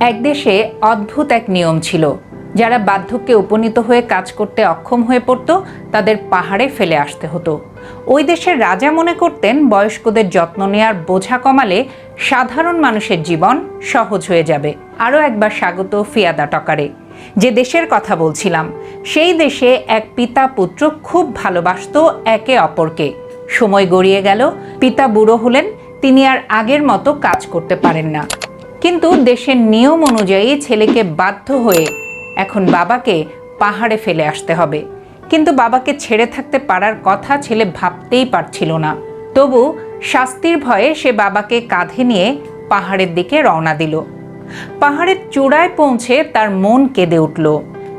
এক দেশে অদ্ভুত এক নিয়ম ছিল। যারা বার্ধক্যে উপনীত হয়ে কাজ করতে অক্ষম হয়ে পড়ত, তাদের পাহাড়ে ফেলে আসতে হতো। ওই দেশের রাজা মনে করতেন, বয়স্কদের যত্ন নেওয়ার বোঝা কমালে সাধারণ মানুষের জীবন সহজ হয়ে যাবে। আরও একবার স্বাগত ফিয়াদা টকারে। যে দেশের কথা বলছিলাম, সেই দেশে এক পিতা পুত্র খুব ভালোবাসতো একে অপরকে। সময় গড়িয়ে গেল, পিতা বুড়ো হলেন, তিনি আর আগের মতো কাজ করতে পারেন না। কিন্তু দেশের নিয়ম অনুযায়ী ছেলেকে বাধ্য হয়ে এখন বাবাকে পাহাড়ে ফেলে আসতে হবে। কিন্তু বাবাকে ছেড়ে থাকতে পারার কথা ছেলে ভাবতেই পারছিল না। তবু শাস্তির ভয়ে সে বাবাকে কাঁধে নিয়ে পাহাড়ের দিকে রওনা দিল। পাহাড়ের চূড়ায় পৌঁছে তার মন কেঁদে উঠল।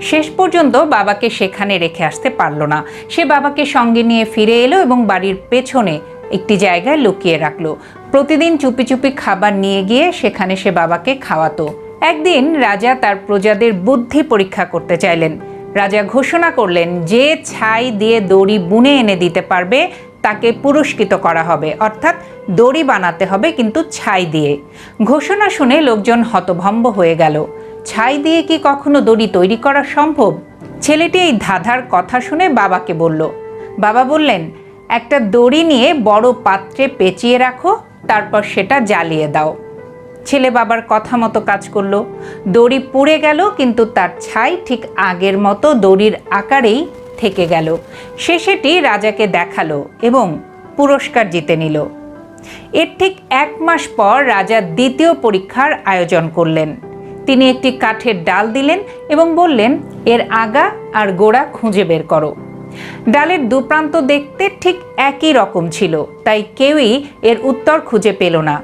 শেষ পর্যন্ত বাবাকে সেখানে রেখে আসতে পারল না। সে বাবাকে সঙ্গে নিয়ে ফিরে এলো এবং বাড়ির পেছনে একটি জায়গায় লুকিয়ে রাখল। প্রতিদিন চুপি চুপি খাবার নিয়ে গিয়ে সেখানে সে বাবাকে খাওয়াতো। একদিন রাজা তার প্রজাদের বুদ্ধি পরীক্ষা করতে চাইলেন। রাজা ঘোষণা করলেন, যে ছাই দিয়ে দড়ি বুনে এনে দিতে পারবে, তাকে পুরস্কৃত করা হবে। অর্থাৎ দড়ি বানাতে হবে, কিন্তু ছাই দিয়ে। ঘোষণা শুনে লোকজন হতভম্ব হয়ে গেল। ছাই দিয়ে কি কখনো দড়ি তৈরি করা সম্ভব? ছেলেটি এই ধাঁধার কথা শুনে বাবাকে বলল। বাবা বললেন, একটা দড়ি নিয়ে বড় পাত্রে পেঁচিয়ে রাখো তারপর সেটা জ্বালিয়ে দাও। ছেলে বাবার কথা মতো কাজ করল। দড়ি পুড়ে গেল, কিন্তু তার ছাই ঠিক আগের মতো দড়ির আকারেই থেকে গেল। সে সেটি রাজাকে দেখাল এবং পুরস্কার জিতে নিল। এর ঠিক এক মাস পর রাজা দ্বিতীয় পরীক্ষার আয়োজন করলেন। তিনি একটি কাঠের ডাল দিলেন এবং বললেন, এর আগা আর গোড়া খুঁজে বের করো। ডালের দুপ্রান্ত দেখতে ঠিক একই রকম ছিল, তাই কেউই এর উত্তর খুঁজে পেল না।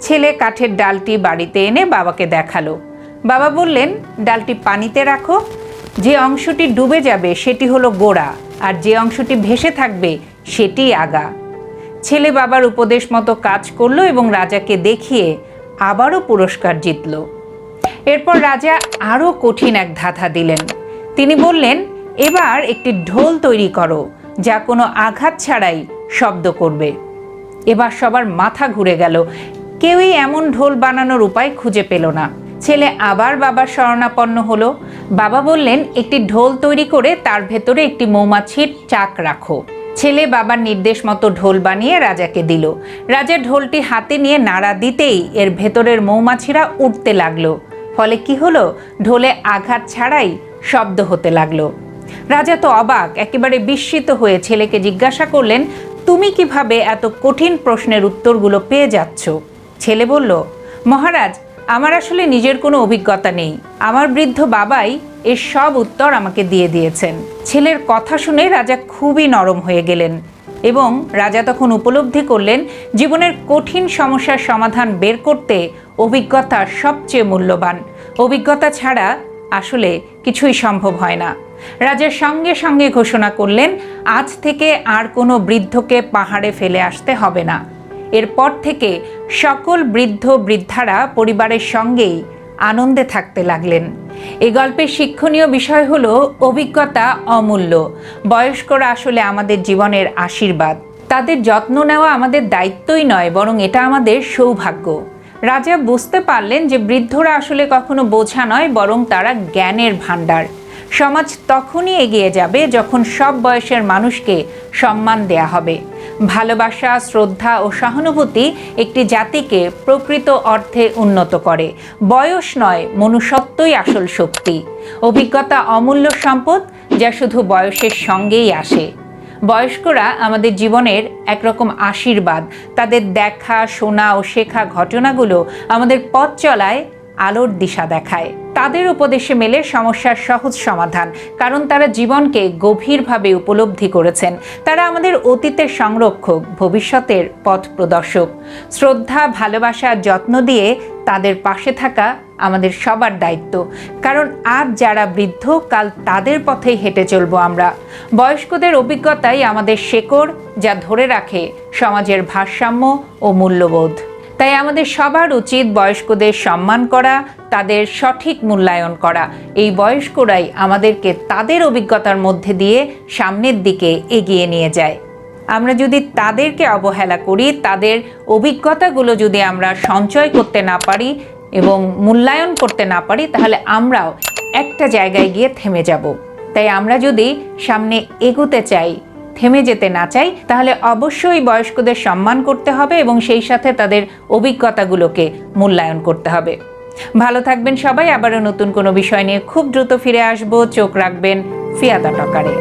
ছেলে কাঠের ডালটি বাড়িতে এনে বাবাকে দেখাল। বাবা বললেন, ডালটি পানিতে রাখো, যে অংশটি ডুবে যাবে সেটি হলো গোড়া, আর যে অংশটি ভেসে থাকবে সেটি আগা। ছেলে বাবার উপদেশ মতো কাজ করল এবং রাজাকে দেখিয়ে আবারও পুরস্কার জিতল। এরপর রাজা আরও কঠিন এক ধাঁধা দিলেন। তিনি বললেন এবার একটি ঢোল তৈরি করো, যা কোনো আঘাত ছাড়াই শব্দ করবে। এবার সবার মাথা ঘুরে গেল। কেউই এমন ঢোল বানানোর উপায় খুঁজে পেল না। ছেলে আবার বাবার শরণাপন্ন হলো। বাবা বললেন, একটি ঢোল তৈরি করে তার ভেতরে একটি মৌমাছির চাক রাখো। ছেলে বাবার নির্দেশ মতো ঢোল বানিয়ে রাজাকে দিল। রাজা ঢোলটি হাতে নিয়ে নাড়া দিতেই এর ভেতরের মৌমাছিরা উঠতে লাগল। ফলে কি হলো? ঢোলে আঘাত ছাড়াই শব্দ হতে লাগল। রাজা তো অবাক, একেবারে বিস্মিত হয়ে ছেলেকে জিজ্ঞাসা করলেন, তুমি কীভাবে এত কঠিন প্রশ্নের উত্তরগুলো পেয়ে যাচ্ছ? ছেলে বলল, মহারাজ, আমার আসলে নিজের কোনো অভিজ্ঞতা নেই। আমার বৃদ্ধ বাবাই এর সব উত্তর আমাকে দিয়ে দিয়েছেন। ছেলের কথা শুনে রাজা খুবই নরম হয়ে গেলেন এবং রাজা তখন উপলব্ধি করলেন, জীবনের কঠিন সমস্যার সমাধান বের করতে অভিজ্ঞতা সবচেয়ে মূল্যবান। অভিজ্ঞতা ছাড়া আসলে কিছুই সম্ভব হয় না। রাজার সঙ্গে সঙ্গে ঘোষণা করলেন, আজ থেকে আর কোনো বৃদ্ধকে পাহাড়ে ফেলে আসতে হবে না। এরপর থেকে সকল বৃদ্ধ বৃদ্ধারা পরিবারের সঙ্গেই আনন্দে থাকতে লাগলেন। এই গল্পের শিক্ষণীয় বিষয় হলো অভিজ্ঞতা অমূল্য। বয়স্করা আসলে আমাদের জীবনের আশীর্বাদ। তাদের যত্ন নেওয়া আমাদের দায়িত্বই নয়, বরং এটা আমাদের সৌভাগ্য। রাজা বুঝতে পারলেন যে বৃদ্ধরা আসলে কখনো বোঝা নয়, বরং তারা জ্ঞানের ভাণ্ডার। সমাজ তখনই এগিয়ে যাবে যখন সব বয়সের মানুষকে সম্মান দেয়া হবে। ভালোবাসা, শ্রদ্ধা ও সহানুভূতি একটি জাতিকে প্রকৃত অর্থে উন্নত করে। বয়স নয়, মনুষ্যত্বই আসল শক্তি। অভিজ্ঞতা অমূল্য সম্পদ যা শুধু বয়সের সঙ্গেই আসে। বয়স্করা আমাদের জীবনের একরকম আশীর্বাদ। তাদের দেখা, শোনা ও শেখা ঘটনাগুলো আমাদের পথ চলায় আলোর দিশা দেখায়। তাদের উপদেশে মেলে সমস্যার সহজ সমাধান, কারণ তারা জীবনকে গভীরভাবে উপলব্ধি করেছেন। তারা আমাদের অতীতের সংরক্ষক, ভবিষ্যতের পথ প্রদর্শক। শ্রদ্ধা, ভালোবাসা, যত্ন দিয়ে তাদের পাশে থাকা আমাদের সবার দায়িত্ব। কারণ আজ যারা বৃদ্ধ, কাল তাদের পথেই হেঁটে চলবো আমরা। বয়স্কদের অভিজ্ঞতাই আমাদের শেকড়, যা ধরে রাখে সমাজের ভারসাম্য ও মূল্যবোধ। তাই আমাদের সবার উচিত বয়স্কদের সম্মান করা, তাদের সঠিক মূল্যায়ন করা। এই বয়স্করাই আমাদেরকে তাদের অভিজ্ঞতার মধ্যে দিয়ে সামনের দিকে এগিয়ে নিয়ে যায়। আমরা যদি তাদেরকে অবহেলা করি, তাদের অভিজ্ঞতাগুলো যদি আমরা সঞ্চয় করতে না পারি এবং মূল্যায়ন করতে না পারি, তাহলে আমরাও একটা জায়গায় গিয়ে থেমে যাব। তাই আমরা যদি সামনে এগোতে চাই থেমে যেতে না চাই, তাহলে অবশ্যই বয়স্কদের সম্মান করতে হবে এবং সেই সাথে তাদের অভিজ্ঞতাগুলোকে মূল্যায়ন করতে হবে। ভালো থাকবেন সবাই, আবারও নতুন কোনো বিষয় নিয়ে খুব দ্রুত ফিরে আসব। চোখ রাখবেন ফিয়াদা টকারে।